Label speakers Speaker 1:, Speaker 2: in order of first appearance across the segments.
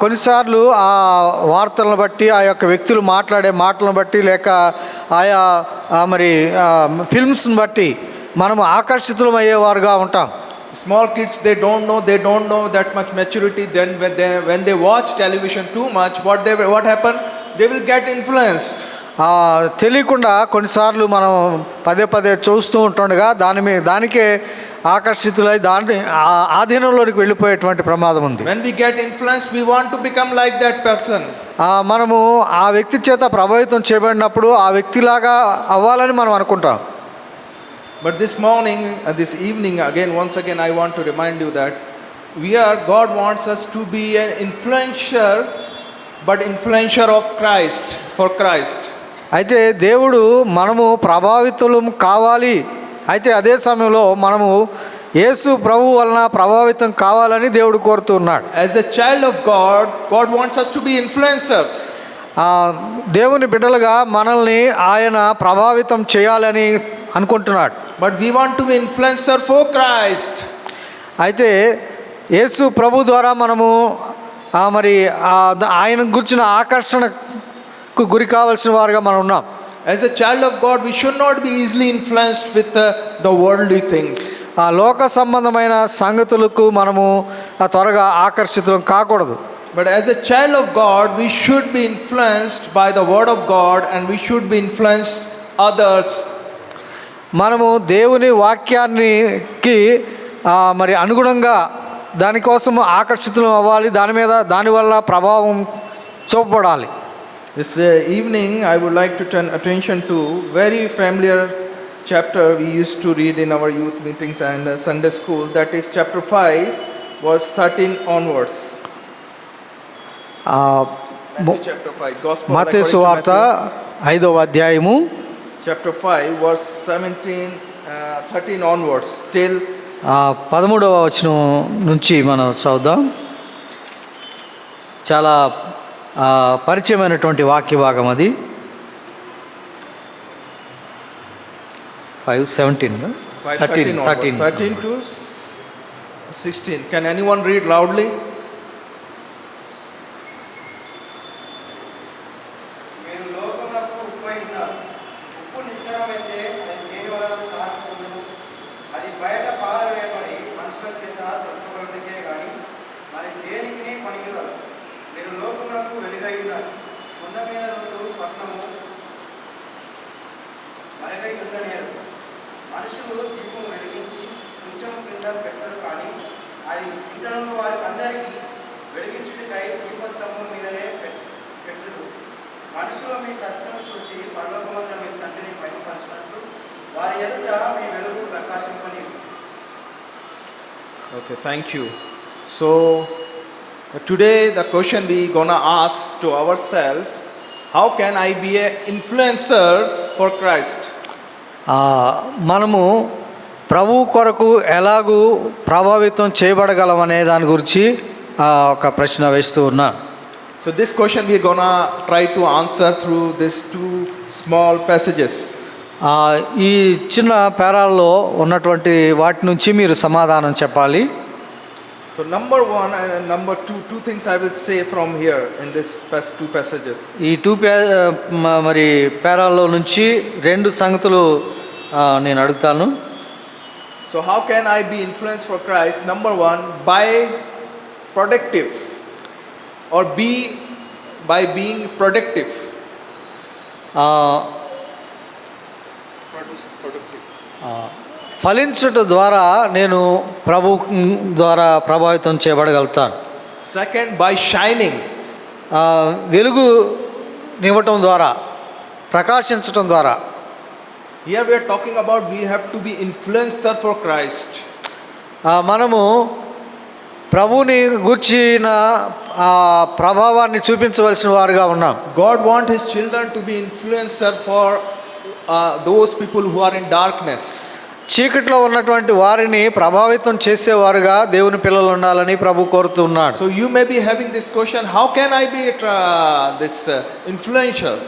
Speaker 1: కొన్నిసార్లు ఆ వార్తలను బట్టి ఆ యొక్క వ్యక్తులు మాట్లాడే మాటలను బట్టి లేక ఆయా మరి ఫిల్మ్స్ని బట్టి మనం ఆకర్షితులం అయ్యేవారుగా ఉంటాం
Speaker 2: small kids they don't know they don't know that much maturity then when they watch television too much what they what happen they will get
Speaker 1: influence తెలియకుండా కొన్నిసార్లు మనం పదే పదే చూస్తూ ఉంటుండగా దాని మీద దానికే ఆకర్షితులై దాని ఆ ఆధీనంలోకి వెళ్ళిపోయేటువంటి ప్రమాదం ఉంది.
Speaker 2: When we get influence we want to become like that person
Speaker 1: ఆ మనము ఆ వ్యక్తి చేత ప్రభావితం చేయబడినప్పుడు ఆ వ్యక్తిలాగా అవ్వాలని మనం అనుకుంటాం.
Speaker 2: But this morning this evening again once again I want to remind you that we are God wants us to be an influencer but influencer of Christ for Christ
Speaker 1: అయితే దేవుడు మనము ప్రభావితులం కావాలి అయితే అదే సమయంలో మనము యేసు ప్రభు వలన ప్రభావితం కావాలని దేవుడు కోరుతున్నాడు
Speaker 2: As a child of God, God wants us to be influencers.
Speaker 1: ఆ, దేవుని బిడ్డలుగా మనల్ని ఆయన ప్రభావితం చేయాలని అనుకుంటున్నాడు
Speaker 2: But we want to be influencer for Christ.
Speaker 1: అయితే యేసు ప్రభు ద్వారా మనము మరి ఆయన గురించిన ఆకర్షణకు గురి కావాల్సిన వారుగా మనం ఉన్నాం
Speaker 2: as a child of God we should not be easily influenced with the world worldly things
Speaker 1: ఆ లోక సంబంధమైన సంగతులకు మనము త్వరగా ఆకర్షితం కాకూడదు.
Speaker 2: But as a child of God we should be influenced by the word of God and we should be influenced others
Speaker 1: మనము దేవుని వాక్యానికి మరి అనుగుణంగా దానికోసం ఆకర్షితులం అవ్వాలి. దాని మీద దానివల్ల ప్రభావం చూపబడాలి.
Speaker 2: This uh, evening, I would like to turn attention to very familiar chapter we used to read in our youth meetings and uh, Sunday school. That is chapter 5, verse 13 onwards.
Speaker 1: ఆ,
Speaker 2: Matthew
Speaker 1: ము-
Speaker 2: chapter 5, Gospel
Speaker 1: Mattayi
Speaker 2: according to
Speaker 1: సువార్త
Speaker 2: Matthew,
Speaker 1: ఐదవ అధ్యాయము
Speaker 2: chapter 5, verse 17, uh, 13 onwards. Till
Speaker 1: ఆ, పదమూడవ వచనం నుంచి మనం చదువుదాం చాలా ఆ, పరిచయమైనటువంటి వాక్య భాగం అది five seventeen
Speaker 2: 5,
Speaker 1: thirteen
Speaker 2: 13 onwards.
Speaker 1: Thirteen
Speaker 2: 13 to s- 16. Can anyone read loudly?
Speaker 3: మీరు లోకమునకు ఉప్పై ఉన్నారు ఉప్పు నిశ్చలమైతే అది దేని వలన సారం పొందును అది బయట పారవేయబడి మనుషుల చేత తొక్కబడికే కానీ మరి దేనికి పనికిరాదు మీరు లోకమునకు వెలుగై ఉన్నారు కొండ మీద నుండి పట్టణము మరుగై ఉండనేరు మనుషులు దీపం వెలిగించి కొంచెం కింద పెట్టరు కానీ అది ఇంటనున్న వారికి అందరికీ వెలిగించుటకై దీపస్తంభం మీదనే పెట్- పెట్టుదు మనుషులు మీ సత్యం చూచి పరలోకమందున మీ తండ్రిని బయటపరచినట్లు వారి ఎదుట మీ వెలుగు ప్రకాశింపని
Speaker 2: Okay, thank you. So uh, today the question we gonna ask to ourselves, how can I be a influencers for Christ?
Speaker 1: ఆ, మనము ప్రభు కొరకు ఎలాగూ ప్రభావితం చేయబడగలం అనే దాని గురించి ఆ, ఒక ప్రశ్న వేస్తూ ఉన్నా
Speaker 2: So this question we're gonna try to answer through these two small passages.
Speaker 1: ఈ చిన్న పేరాల్లో ఉన్నటువంటి వాటి నుంచి మీరు సమాధానం చెప్పాలి.
Speaker 2: So number one and number two two things I will say from here in this two passages
Speaker 1: ఈ టూ పే మరి పేరాల్లో నుంచి రెండు సంగతులు నేను అడుగుతాను.
Speaker 2: So how can I be influence for Christ number one by productive or be by being productive
Speaker 1: ఫలించట ద్వారా నేను ప్రభు ద్వారా ప్రభావితం చేయబడగలుగుతాను.
Speaker 2: సెకండ్ బై
Speaker 1: షైనింగ్ వెలుగు నివ్వటం ద్వారా ప్రకాశించటం ద్వారా.
Speaker 2: Here we're talking about we have to be influencer for Christ
Speaker 1: మనము ప్రభుని గుర్చిన ప్రభావాన్ని చూపించవలసిన వారుగా ఉన్నాం.
Speaker 2: God want his children to be influencer for those people who are in darkness
Speaker 1: చీకట్లో ఉన్నటువంటి వారిని ప్రభావితం చేసేవారుగా దేవుని పిల్లలు ఉండాలని ప్రభు కోరుతున్నాడు
Speaker 2: so you may be having this question how can I be this influential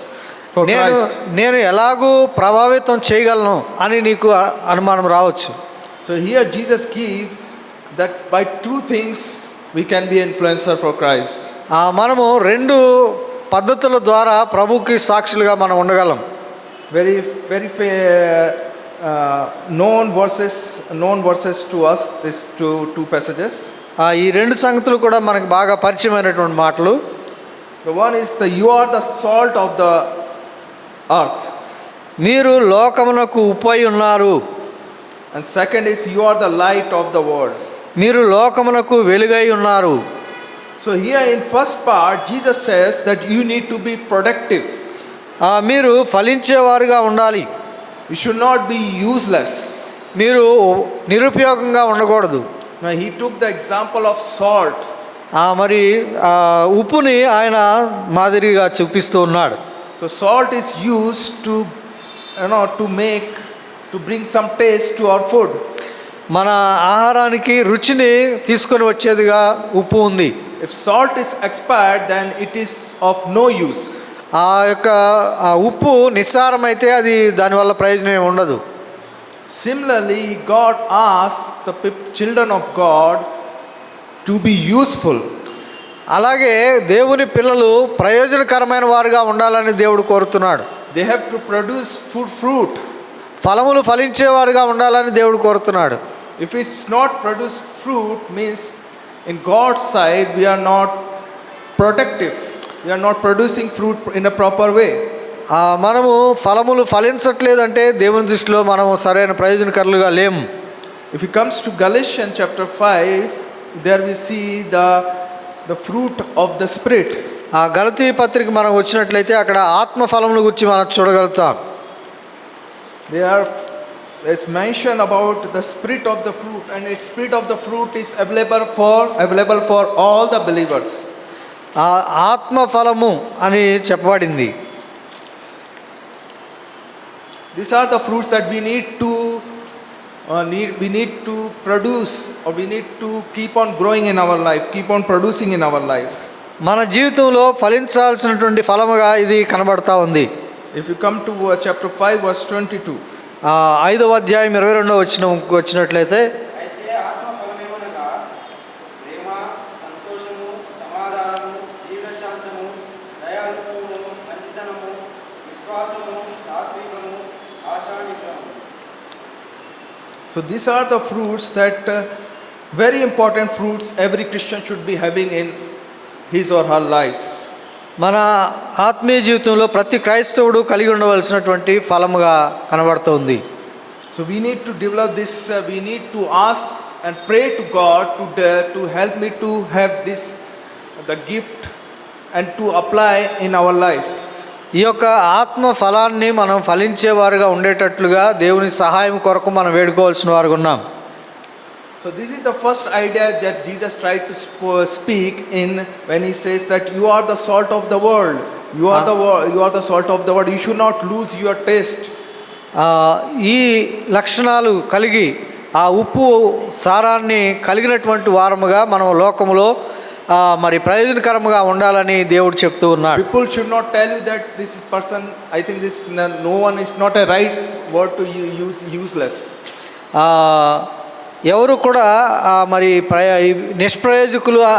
Speaker 1: నేను నేను ఎలాగూ ప్రభావితం చేయగలను అని నీకు అనుమానం రావచ్చు.
Speaker 2: So here Jesus key that by two things we can be influencer for Christ
Speaker 1: మనము రెండు పద్ధతుల ద్వారా ప్రభుకి సాక్షులుగా మనం ఉండగలం.
Speaker 2: Very, very fa- uh, known verses, known verses to us. These two two passages.
Speaker 1: ఆ, ఈ రెండు సంగతులు కూడా మనకు బాగా పరిచయమైనటువంటి మాటలు
Speaker 2: The one is the you are the salt of the earth,
Speaker 1: మీరు లోకమునకు ఉప్పై ఉన్నారు
Speaker 2: and second is you are the light of the world.
Speaker 1: మీరు లోకమునకు వెలుగై ఉన్నారు
Speaker 2: So here in first part, Jesus says that you need to be productive.
Speaker 1: మీరు ఫలించేవారుగా ఉండాలి.
Speaker 2: You should not be useless
Speaker 1: మీరు నిరుపయోగంగా ఉండకూడదు.
Speaker 2: He took the example of salt
Speaker 1: మరి ఉప్పుని ఆయన మాదిరిగా చూపిస్తూ ఉన్నాడు.
Speaker 2: So salt is use to you know to make to bring some taste to our food
Speaker 1: మన ఆహారానికి రుచిని తీసుకొని వచ్చేదిగా ఉప్పు ఉంది.
Speaker 2: If salt is expired then it is of no use
Speaker 1: ఆ యొక్క ఆ ఉప్పు నిస్సారం అయితే అది దానివల్ల ప్రయోజనం ఏమి ఉండదు.
Speaker 2: Similarly God as the children of God to be useful
Speaker 1: అలాగే దేవుని పిల్లలు ప్రయోజనకరమైన వారుగా ఉండాలని దేవుడు కోరుతున్నాడు.
Speaker 2: They have to produce food fruit
Speaker 1: ఫలములు ఫలించేవారుగా ఉండాలని దేవుడు కోరుతున్నాడు.
Speaker 2: If it's not produce fruit means in God side we're not protective We are not producing fruit in a proper way.
Speaker 1: ఆ, మనము ఫలములు ఫలించట్లేదంటే దేవుని దృష్టిలో మనము సరైన ప్రయోజనకరులుగా లేము
Speaker 2: If it comes to Galatians chapter 5, there we see the, the fruit of the Spirit.
Speaker 1: ఆ గలతీ పత్రిక మనం వచ్చినట్లయితే అక్కడ ఆత్మ ఫలముల గురించి మనం చూడగలుగుతాం
Speaker 2: They are there's mention about the spirit of the fruit, and the spirit of the fruit is available for available for all the believers.
Speaker 1: ఆత్మ ఫలము అని చెప్పబడింది.
Speaker 2: This are the fruits that we need to we need to produce we need to keep on growing in our life keep on producing in our life
Speaker 1: మన జీవితంలో ఫలించాల్సినటువంటి ఫలముగా ఇది కనబడతా ఉంది.
Speaker 2: If you come to chapter five verse twenty
Speaker 1: two ఐదవ అధ్యాయం ఇరవై రెండో వచ్చిన వచ్చినట్లయితే
Speaker 2: so these are the fruits that uh, very important fruits every Christian should be having in his or her life.
Speaker 1: మన ఆత్మీయ జీవితంలో ప్రతి క్రైస్తవుడు కలిగి ఉండవలసినటువంటి ఫలముగా కనబడుతుంది
Speaker 2: So we need to develop this, uh, we need to ask and pray to God to, dare to help me to have this, the gift and to apply in our life.
Speaker 1: ఈ యొక్క ఆత్మ ఫలాన్ని మనం ఫలించేవారుగా ఉండేటట్లుగా దేవుని సహాయం కొరకు మనం వేడుకోవాల్సిన వారుగా ఉన్నాం
Speaker 2: So this is the first idea that Jesus tried to sp- speak in when he says that you are the salt of the world. You are
Speaker 1: Ah.
Speaker 2: the world, you are the salt of the world. You should not lose your taste.
Speaker 1: ఈ లక్షణాలు కలిగి ఆ ఉప్పు సారాన్ని కలిగినటువంటి వారముగా మనం లోకములో ఆ, మరి ప్రయోజనకరంగా ఉండాలని దేవుడు చెప్తూ ఉన్నాడు.
Speaker 2: People should not tell that this is person I think this no one is not a right word to use useless
Speaker 1: ఎవరు కూడా మరి ప్రయ నిష్ప్రయోజకులుగా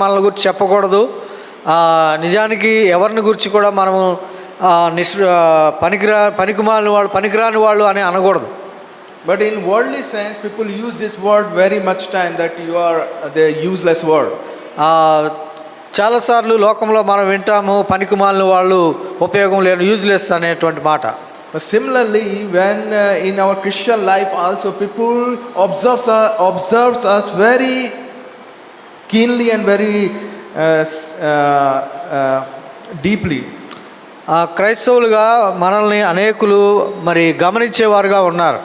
Speaker 1: మనల గురించి చెప్పకూడదు. నిజానికి ఎవరిని గురించి కూడా మనము నిష్ పనికిరా పనికిమాలిన వాళ్ళు పనికిరాని వాళ్ళు అని అనకూడదు.
Speaker 2: But in worldly science people use this word very much time that you are the useless word
Speaker 1: చాలాసార్లు లోకంలో మనం వింటాము పనికిమాలిన వాళ్ళు ఉపయోగం లేని యూజ్లెస్ అనేటువంటి మాట.
Speaker 2: Similarly when in our Christian life also people observes observes us very keenly and very deeply
Speaker 1: క్రైస్తవులుగా మనల్ని అనేకులు మరి గమనించేవారుగా ఉన్నారు.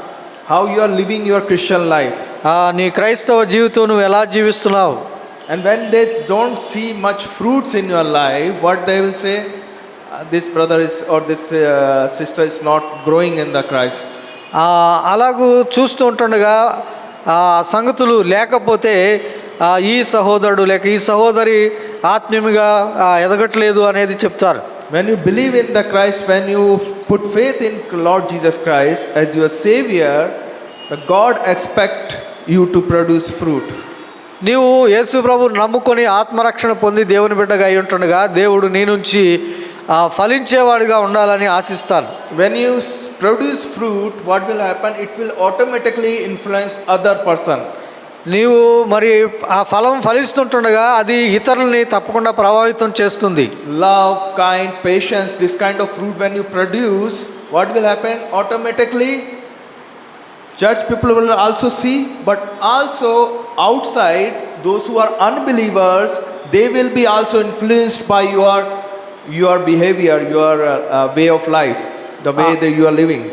Speaker 2: How you are living your Christian life
Speaker 1: నీ క్రైస్తవ జీవితం నువ్వు ఎలా జీవిస్తున్నావు?
Speaker 2: And when they don't see much fruits in your life, what they will say, "Uh, this brother is or this uh, sister is not growing in the Christ.
Speaker 1: ఆ, అలాగూ చూస్తూ ఉంటుండగా ఆ సంగతులు లేకపోతే ఆ, ఈ సహోదరుడు లేక ఈ సహోదరి ఆత్మీయంగా ఆ, ఎదగట్లేదు అనేది చెప్తారు
Speaker 2: When you believe in the Christ, when you put faith in Lord Jesus Christ as your Savior, the God expect you to produce fruit.
Speaker 1: నీవు యేసు ప్రభు నమ్ముకొని ఆత్మరక్షణ పొంది దేవుని బిడ్డగా అయి ఉంటుండగా దేవుడు నీ నుంచి ఫలించేవాడిగా ఉండాలని ఆశిస్తాను.
Speaker 2: When you produce fruit what will happen it will automatically influence other person
Speaker 1: నీవు మరి ఆ ఫలం ఫలిస్తుంటుండగా అది ఇతరుల్ని తప్పకుండా ప్రభావితం చేస్తుంది.
Speaker 2: Love kind patience this kind of fruit when you produce what will happen automatically church people will also see, but also outside, those who are unbelievers, they will be also influenced by your, your behavior, your uh, uh, way of life, the way that you are living.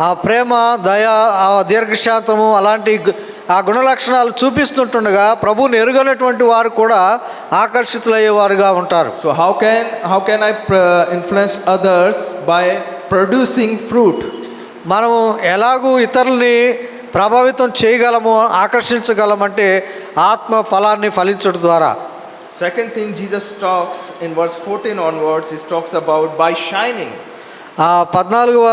Speaker 1: ఆ ప్రేమ దయ ఆ దీర్ఘశాంతము అలాంటి గు- ఆ గుణలక్షణాలు చూపిస్తుంటుండగా ప్రభువుని ఎరుగనటువంటి వారు కూడా ఆకర్షితులయ్యేవారుగా ఉంటారు
Speaker 2: So how can how can I pr- influence others by producing fruit?
Speaker 1: మనము ఎలాగూ ఇతరుల్ని ప్రభావితం చేయగలము ఆకర్షించగలమంటే ఆత్మ ఫలాన్ని ఫలించడం ద్వారా
Speaker 2: Second thing Jesus talks in verse 14 onwards, he talks about by shining.
Speaker 1: ఆ పద్నాలుగవ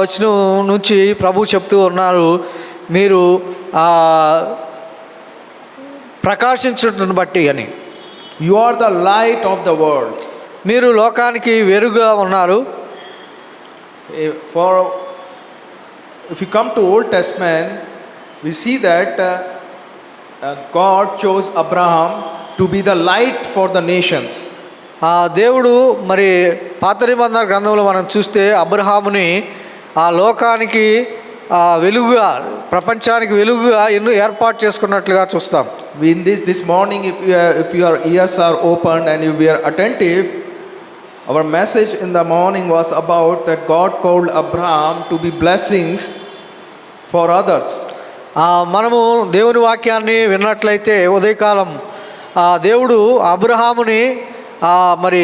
Speaker 1: వచనం నుంచి ప్రభు చెప్తూ ఉన్నారు మీరు ప్రకాశించుటను బట్టి అని
Speaker 2: You are the light of the world.
Speaker 1: మీరు లోకానికి వెలుగుగా ఉన్నారు
Speaker 2: Eh, For if you come to Old Testament, we see that uh, uh, God chose Abraham to be the light for the nations.
Speaker 1: ఆ దేవుడు మరి పాత నిబంధన గ్రంథంలో మనం చూస్తే అబ్రహాముని ఆ లోకానికి ఆ వెలుగుగా ప్రపంచానికి వెలుగుగా ఎన్నో ఏర్పాటు చేసుకున్నట్లుగా చూస్తాం
Speaker 2: We In this this morning, if you are, if your ears are opened and you were attentive, our message in the morning was about that God called Abraham to be blessings for others.
Speaker 1: ఆ మనము దేవుని వాక్యాన్ని విన్నట్లయితే ఉదయకాలం ఆ దేవుడు అబ్రహాముని ఆ మరి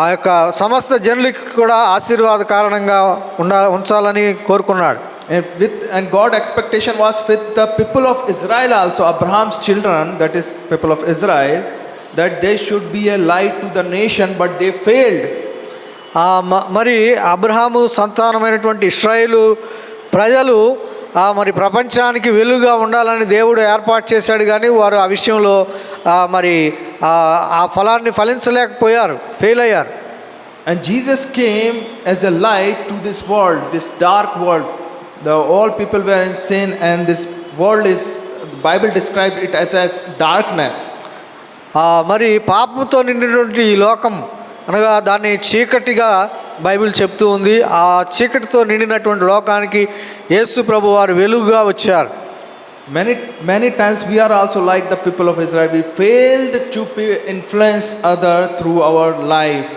Speaker 1: ఆ యొక్క సమస్త జనులకి కూడా ఆశీర్వాద కారణంగా ఉండ ఉంచాలని కోరుకున్నాడు
Speaker 2: And with and God expectation was with the people of Israel also, Abraham's children, that is people of Israel, that they should be a light to the nation, but they failed.
Speaker 1: ఆ మ- మరి అబ్రహాము సంతానమైనటువంటి ఇస్రాయేలు ప్రజలు ఆ మరి ప్రపంచానికి వెలుగుగా ఉండాలని దేవుడు ఏర్పాటు చేశాడు కానీ వారు ఆ విషయంలో ఆ మరి ఆ ఆ ఫలాన్ని ఫలించలేకపోయారు ఫెయిల్ అయ్యారు
Speaker 2: And Jesus came as a light to this world, this dark world. The all people were in sin, and this world is the Bible described it as as darkness.
Speaker 1: మరి పాపంతో నిండినటువంటి ఈ లోకం అనగా దాన్ని చీకటిగా బైబిల్ చెప్తూ ఉంది. ఆ చీకటితో నిండినటువంటి లోకానికి యేసు ప్రభు వారు వెలుగుగా వచ్చారు.
Speaker 2: Many many times we're also like the people of Israel we failed to influence other through our life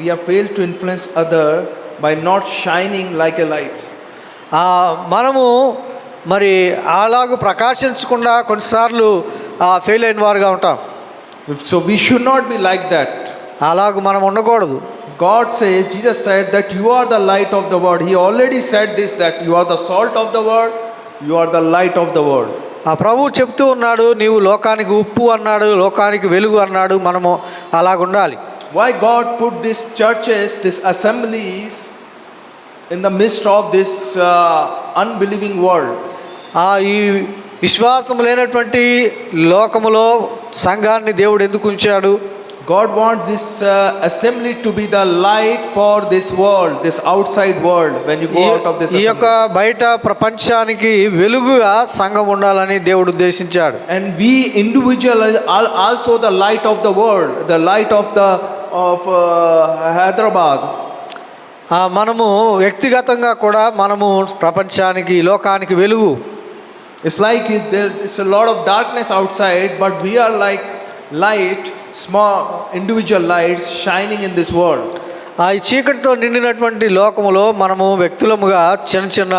Speaker 2: we're fail to influence other by not shining like a light
Speaker 1: మనము మరి అలాగూ ప్రకాశించకుండా కొన్నిసార్లు ఫెయిల్ అయిన వారుగా ఉంటాం
Speaker 2: So we should not be like that.
Speaker 1: అలాగూ మనం ఉండకూడదు
Speaker 2: God says, Jesus said that you are the light of the world. He already said this that you are the salt of the world, you are the light of the world.
Speaker 1: ఆ ప్రభు చెప్తూ ఉన్నాడు నీవు లోకానికి ఉప్పు అన్నాడు లోకానికి వెలుగు అన్నాడు మనము అలాగుండాలి
Speaker 2: Why God put these churches, these assemblies in the midst of this uh, unbelieving world?
Speaker 1: ఆ ఈ విశ్వాసం లేనటువంటి లోకములో సంఘాన్ని దేవుడు ఎందుకు ఉంచాడు?
Speaker 2: God wants this assembly to be the light for this world this outside world when you out of this
Speaker 1: ఈ యొక్క బయట ప్రపంచానికి వెలుగుగా సంఘం ఉండాలని దేవుడు ఉద్దేశించాడు.
Speaker 2: And we individual also the light of the world the light of the of Hyderabad
Speaker 1: మనము వ్యక్తిగతంగా కూడా మనము ప్రపంచానికి లోకానికి వెలుగు.
Speaker 2: It's like it, there is a lot of darkness outside, but we are like light, small individual lights shining in this world.
Speaker 1: ఆ ఈ చీకటితో నిండినటువంటి లోకములో మనము వ్యక్తులముగా చిన్న చిన్న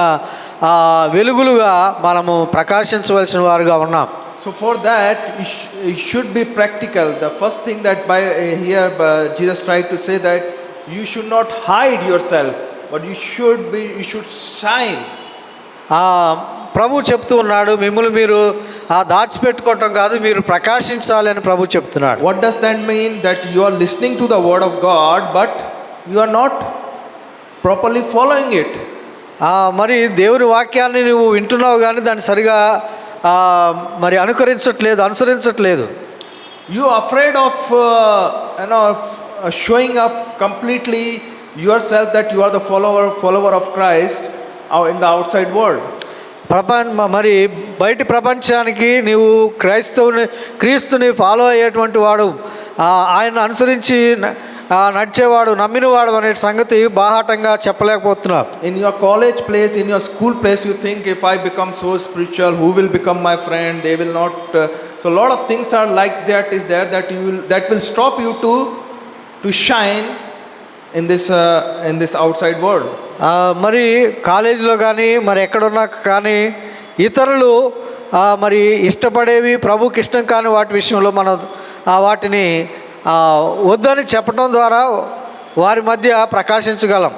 Speaker 1: ఆ, వెలుగులుగా మనము ప్రకాశించవలసిన వారుగా ఉన్నాం
Speaker 2: So for that, you, sh- you should be practical. The first thing that by uh, here uh, Jesus tried to say that you should not hide yourself, but you should be, you should shine.
Speaker 1: ప్రభు చెప్తూ ఉన్నాడు మిమ్మల్ని మీరు ఆ దాచిపెట్టుకోవటం కాదు మీరు ప్రకాశించాలి అని ప్రభు చెప్తున్నాడు.
Speaker 2: What does that mean that you are listening to the word of God but you are not properly following it
Speaker 1: మరి దేవుని వాక్యాన్ని నువ్వు వింటున్నావు కానీ దాన్ని సరిగా మరి అనుకరించట్లేదు అనుసరించట్లేదు.
Speaker 2: You afraid of showing up completely yourself that you are the follower follower of Christ in the outside world
Speaker 1: ప్రపంచ మరి బయటి ప్రపంచానికి నీవు క్రైస్తవుని క్రీస్తుని ఫాలో అయ్యేటువంటి వాడు ఆయన అనుసరించి నడిచేవాడు నమ్మిన వాడు అనే సంగతి బాహాటంగా చెప్పలేకపోతున్నారు.
Speaker 2: In your college place in your school place you think if I become so spiritual who will become my friend they will not so lot of things or like that is there that you that will stop you to to shine to shine in this uh, in this outside world.
Speaker 1: ఆ, మరి కాలేజీలో కానీ మరి ఎక్కడున్నా కానీ ఇతరులు ఆ, మరి ఇష్టపడేవి ప్రభుకి ఇష్టం కాని వాటి విషయంలో మనం ఆ, వాటిని ఆ, వద్దని చెప్పడం ద్వారా వారి మధ్య ప్రకాశించగలం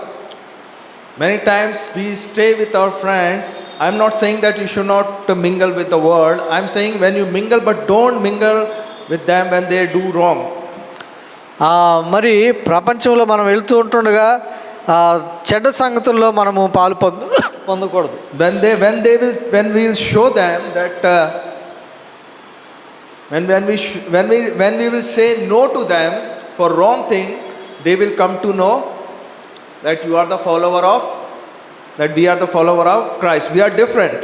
Speaker 2: Many times we stay with our friends. I'm not saying that you should not uh, mingle with the world. I'm saying when you mingle, but don't mingle with them when they do wrong.
Speaker 1: ఆ, మరి ప్రపంచంలో మనం వెళ్తూ ఉంటుండగా చెడ్డ సంగతుల్లో మనము పాలు పొందు పొందకూడదు.
Speaker 2: When they when they will when we show them that when when we when we when we will say no to them for wrong thing they will come to know that you are the follower of that we are the follower of Christ we are different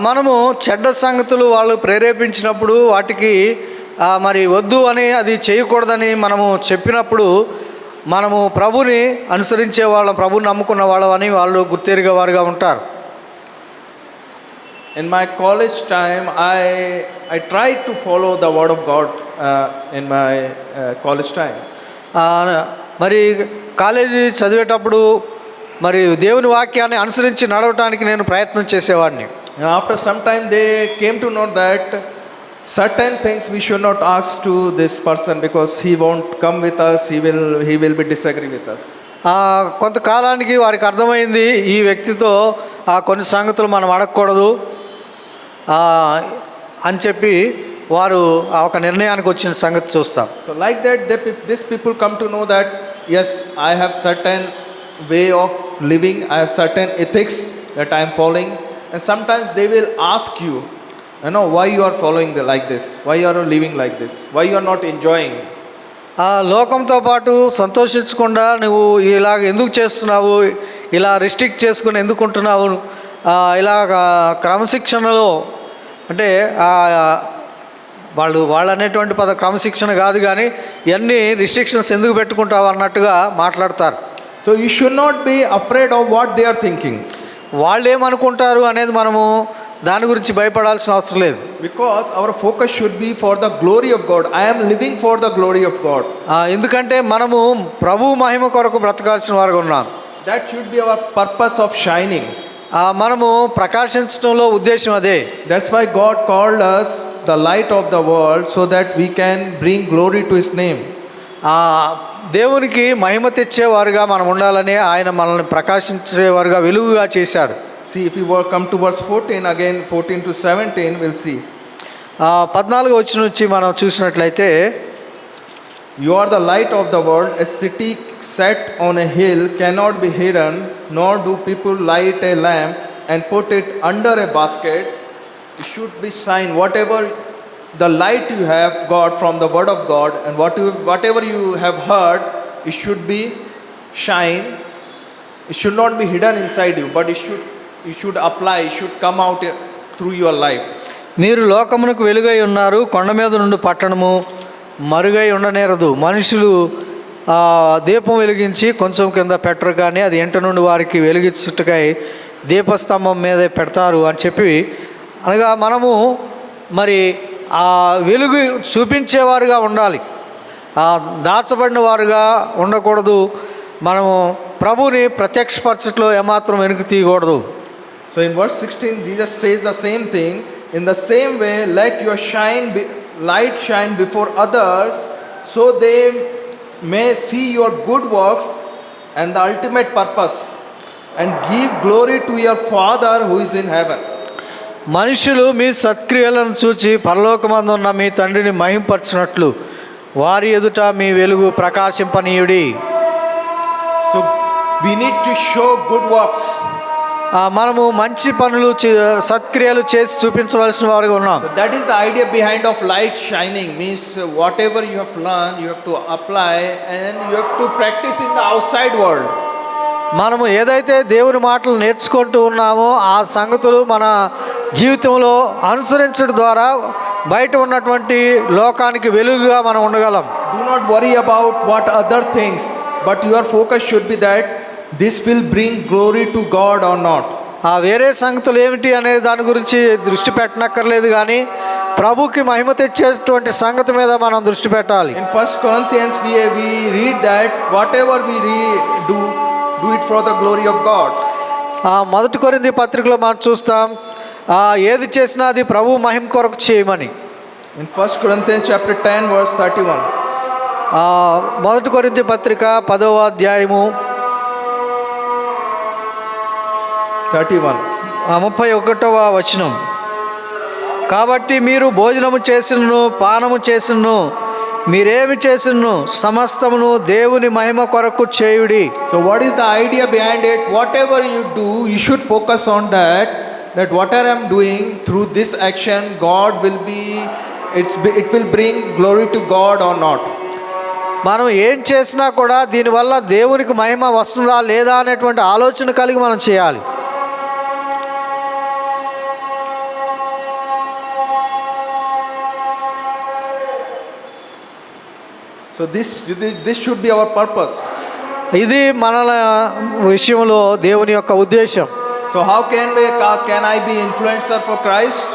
Speaker 1: మనము చెడ్డ సంగతులు వాళ్ళు ప్రేరేపించినప్పుడు వాటికి మరి వద్దు అని అది చేయకూడదని మనము చెప్పినప్పుడు మనము ప్రభుని అనుసరించే వాళ్ళం ప్రభుని నమ్ముకున్న వాళ్ళమని వాళ్ళు గుర్తెరిగే వారుగా ఉంటారు
Speaker 2: In my college time, I, I tried to follow the word of God uh, in my uh, college time.
Speaker 1: ఆ, మరి కాలేజీ చదివేటప్పుడు మరి దేవుని వాక్యాన్ని అనుసరించి నడవటానికి నేను ప్రయత్నం చేసేవాడిని
Speaker 2: after some time, they came to know that certain things we should not ask to this person because he won't come with us, he will, he will be disagree with us.
Speaker 1: ఆ, కొంతకాలానికి వారికి అర్థమైంది ఈ వ్యక్తితో ఆ కొన్ని సంగతులు మనం అడగకూడదు ఆ, అని చెప్పి వారు ఆ ఒక నిర్ణయానికి వచ్చిన సంగతి చూస్తాం
Speaker 2: So like that, they, peop- these people come to know that, yes, I have certain way of living, I have certain ethics that I am following. And sometimes they will ask you, you know, why you are following the, like this? Why you are living like this? Why you are not enjoying?
Speaker 1: ఆ లోకంతో పాటు సంతోషించకుండా నువ్వు ఇలాగ ఎందుకు చేస్తున్నావు ఇలా restrict చేసుకుని ఎందుకు ఉంటున్నావు ఆ, ఇలాగ క్రమశిక్షణలో అంటే వాళ్ళు వాళ్ళు అనేటువంటి పద క్రమశిక్షణ కాదు కానీ ఇవన్నీ రిస్ట్రిక్షన్స్ ఎందుకు పెట్టుకుంటావు అన్నట్టుగా మాట్లాడతారు
Speaker 2: So you should not be afraid of what they are thinking.
Speaker 1: వాళ్ళు ఏమనుకుంటారు అనేది మనము దాని గురించి భయపడాల్సిన అవసరం లేదు.
Speaker 2: Because our focus should be for the glory of God I'm living for the glory of God
Speaker 1: ఎందుకంటే మనము ప్రభు మహిమ కొరకు బ్రతకాల్సిన వారు ఉన్నాం.
Speaker 2: That should be our purpose of shining
Speaker 1: మనము ప్రకాశించడంలో ఉద్దేశం అదే.
Speaker 2: That's why God called us the light of the world so that we can bring glory to his name
Speaker 1: దేవునికి మహిమ తెచ్చేవారుగా మనం ఉండాలని ఆయన మనల్ని ప్రకాశించేవారుగా వెలుగుగా చేశాడు.
Speaker 2: See, if we were come to verse 14 again, 14 to 17, we'll see.
Speaker 1: ఆ, పద్నాలుగు వచ్చిన నుంచి మనం చూసినట్లయితే
Speaker 2: You are the light of the world. A city set on a hill cannot be hidden, nor do people light a lamp and put it under a basket. It should be shine. Whatever the light you have got from the word of God, and what you, whatever you have heard, it should be shine. It should not be hidden inside you, but it should you should apply should come out through your life
Speaker 1: మీరు లోకమునకు వెలుగై ఉన్నారు కొండ మీద నుండి పట్టణము మరుగై ఉండనేరదు. మనుషులు దీపం వెలిగించి కొంచెం కింద పెట్టరు కానీ అది ఎంట నుండి వారికి వెలిగించుటకై దీపస్తంభం మీద పెడతారు అని చెప్పి అనగా మనము మరి ఆ వెలుగు చూపించేవారుగా ఉండాలి. దాచబడిన వారుగా ఉండకూడదు. మనము ప్రభుని ప్రత్యక్షపరచట్లో ఏమాత్రం వెనుక తీయకూడదు.
Speaker 2: So in verse 16, Jesus says the same thing. In the same way, let your shine be, light shine before others, so they may see your good works and the ultimate purpose, and give glory to your Father who is in heaven.
Speaker 1: మనుషులు మీ సత్క్రియలను చూచి పరలోకమందున్న మీ తండ్రిని మహింపరచినట్లు వారి ఎదుట మీ వెలుగు ప్రకాశింపనీయుడి
Speaker 2: So we need to show good works.
Speaker 1: మనము మంచి పనులు సత్క్రియలు చేసి చూపించవలసిన వారుగా ఉన్నాం.
Speaker 2: That is the idea behind of light shining means whatever you have learn you to apply and you have to practice in the outside world
Speaker 1: మనము ఏదైతే దేవుని మాటలు నేర్చుకుంటూ ఉన్నామో ఆ సంగతులు మన జీవితంలో అనుసరించడం ద్వారా బయట ఉన్నటువంటి లోకానికి వెలుగుగా మనం ఉండగలం.
Speaker 2: Do not worry about what other things but your focus should be that this will bring glory to God or not
Speaker 1: ఆ వేరే సంగతులు ఏమిటి అనే దాని గురించి దృష్టి పెట్టనక్కర్లేదు కానీ ప్రభుకి మహిమ తెచ్చేటువంటి సంగతి మీద మనం దృష్టి పెట్టాలి.
Speaker 2: In first Corinthians we we read that whatever we redo do it for the glory of God
Speaker 1: ఆ మొదటి కొరింది పత్రికలో మనం చూస్తాం ఆ ఏది చేసినా అది ప్రభు మహిమ కొరకు చేయమని.
Speaker 2: First Corinthians chapter 10 verse thirty
Speaker 1: one మొదటి కొరింది పత్రిక 10వ అధ్యాయము
Speaker 2: థర్టీ వన్.
Speaker 1: ఆ ముప్పై ఒకటవ వచనం. కాబట్టి మీరు భోజనము చేసిను పానము చేసిను మీరేమి చేసిను సమస్తమును దేవుని మహిమ కొరకు చేయుడి.
Speaker 2: So what is the idea behind it whatever you do you should focus on that that what are I'm doing through this action God will be it's it will bring glory to God or not
Speaker 1: మనం ఏం చేసినా కూడా దీనివల్ల దేవునికి మహిమ వస్తుందా లేదా అనేటువంటి ఆలోచన కలిగి మనం చేయాలి.
Speaker 2: So this this should be our purpose
Speaker 1: ఇది మన విషయంలో దేవుని యొక్క ఉద్దేశం.
Speaker 2: So how can we can I be influencer for Christ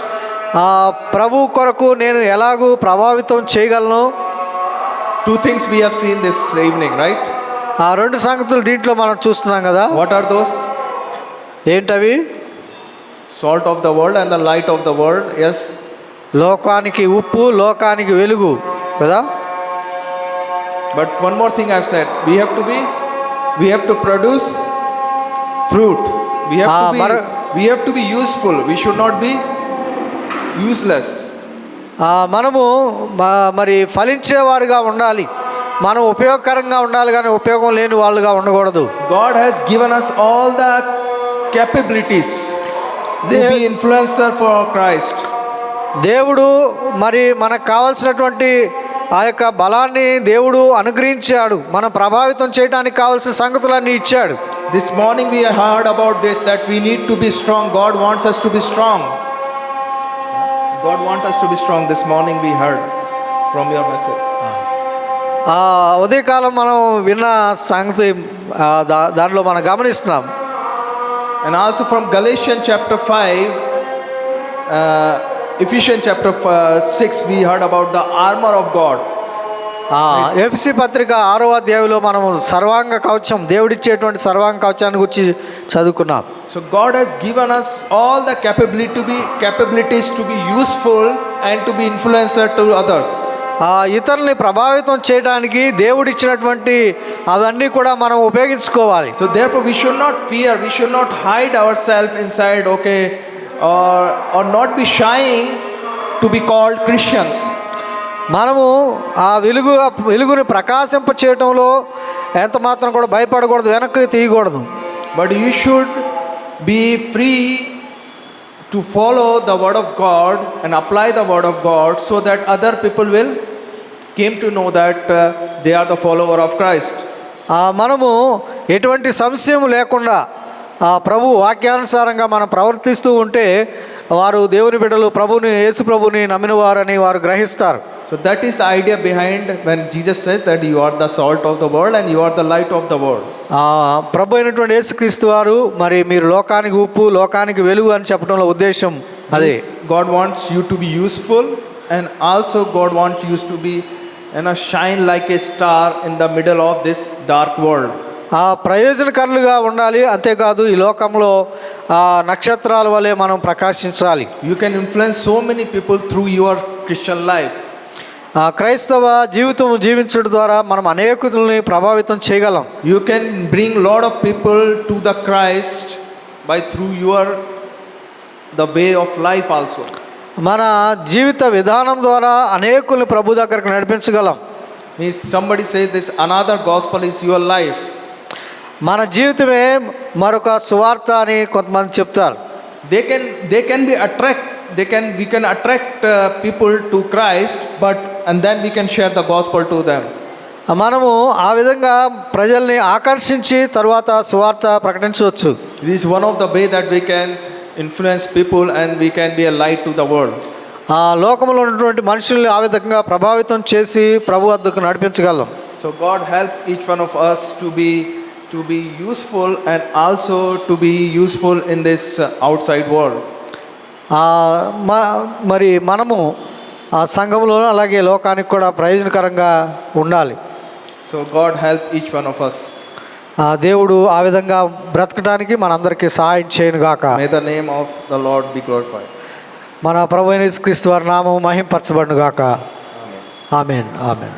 Speaker 1: ఆ ప్రభు కొరకు నేను ఎలాగూ ప్రభావితం చేయగలను?
Speaker 2: Two things we have seen this evening right
Speaker 1: ఆ రెండు సంగతులు దీంట్లో మనం చూస్తున్నాం కదా.
Speaker 2: వాట్ ఆర్ దోస్
Speaker 1: ఏంటవి?
Speaker 2: Salt of the world and the light of the world yes
Speaker 1: లోకానికి ఉప్పు లోకానికి వెలుగు కదా?
Speaker 2: But one more thing I set we have to be we have to produce fruit we have we be to be useful we should not be useless
Speaker 1: మనము మరి ఫలించేవారుగా ఉండాలి. మనం ఉపయోగకరంగా ఉండాలి కానీ ఉపయోగం లేని వాళ్ళుగా ఉండకూడదు.
Speaker 2: God has given us all the capabilities influencer for Christ
Speaker 1: దేవుడు మరి మనకు కావాల్సినటువంటి ఆ యొక్క బలాన్ని దేవుడు అనుగ్రహించాడు. మనం ప్రభావితం చేయడానికి కావాల్సిన సంగతులన్నీ ఇచ్చాడు.
Speaker 2: This morning we hard about this that we need to be strong God wants us to be strong God want us to be strong this morning we heard from your message
Speaker 1: ఆ ఉదయకాలం మనం విన్న సంగతి దానిలో మనం గమనిస్తున్నాం.
Speaker 2: And also from Galatian chapter five Ephesian chapter six we heard about the armour of God
Speaker 1: FC పత్రిక ఆరవ దేవిలో మనం సర్వాంగ కవచం దేవుడిచ్చేటువంటి సర్వాంగ కవచాన్ని గురించి చదువుకున్నాం.
Speaker 2: So God has given us all the capability to be capabilities to be useful and to be influencer to others
Speaker 1: ఇతరుల్ని ప్రభావితం చేయడానికి దేవుడిచ్చినటువంటి అవన్నీ కూడా మనం ఉపయోగించుకోవాలి.
Speaker 2: So therefore we should not fear we should not hide our self in okay or or not be shying to be called Christians.
Speaker 1: మనము ఆ వెలుగు వెలుగుని ప్రకాశింప చేయటంలో ఎంత మాత్రం కూడా భయపడకూడదు వెనక్కి తీయకూడదు
Speaker 2: But you should be free to follow the word of God and apply the word of God so that other people will came to know that uh, they are the follower of Christ.
Speaker 1: ఆ మనము ఎటువంటి సంశయం లేకుండా ప్రభు వాక్యానుసారంగా మనం ప్రవర్తిస్తూ ఉంటే వారు దేవుని బిడ్డలు ప్రభుని యేసు ప్రభుని నమ్మిన వారని వారు గ్రహిస్తారు
Speaker 2: So that is the idea behind when Jesus says that you are the salt of the world and you are the light of the world.
Speaker 1: ఆ, ప్రభు అయినటువంటి యేసుక్రీస్తు వారు మరి మీరు లోకానికి ఉప్పు లోకానికి వెలుగు అని చెప్పడంలో ఉద్దేశం అదే
Speaker 2: Means God wants you to be useful and also God wants you to be you know, shine like a star in the middle of this dark world.
Speaker 1: ఆ ప్రయోజనకరులుగా ఉండాలి. అంతేకాదు ఈ లోకంలో నక్షత్రాల వలె మనం ప్రకాశించాలి.
Speaker 2: You can influence so many people through your Christian life
Speaker 1: ఆ క్రైస్తవ జీవితం జీవించడం ద్వారా మనం అనేకుల్ని ప్రభావితం చేయగలం.
Speaker 2: You can bring lot of people to the Christ by through your the way of life also
Speaker 1: మన జీవిత విధానం ద్వారా అనేకుల్ని ప్రభు దగ్గరకు నడిపించగలం.
Speaker 2: మీ somebody say this another gospel is your life
Speaker 1: మన జీవితమే మరొక సువార్త అని కొంతమంది చెప్తారు.
Speaker 2: They can they can be attract they can we can attract people to Christ but and then we can share the gospel to them
Speaker 1: మనము ఆ విధంగా ప్రజల్ని ఆకర్షించి తర్వాత సువార్త ప్రకటించవచ్చు.
Speaker 2: It is one of the way that we can influence people and we can be a light to the world
Speaker 1: ఆ లోకంలో ఉన్నటువంటి మనుషుల్ని ఆ విధంగా ప్రభావితం చేసి ప్రభు వద్దకు నడిపించగలం.
Speaker 2: So God help each one of us to be to be useful and also to be useful in this uh, outside world.
Speaker 1: ఆ, మ- మరి మనము ఆ సంఘంలో అలాగే లోకానికి కూడా ప్రయోజనకరంగా ఉండాలి
Speaker 2: So God help each one of us.
Speaker 1: ఆ దేవుడు ఆ విధంగా బ్రతకడానికి మనందరికీ సహాయం చేయను గాక
Speaker 2: May the name of the Lord be glorified.
Speaker 1: మన ప్రభు యేసుక్రీస్తు వారి నామం మహింపరచబడును గాక ఆమెన్ ఆమెన్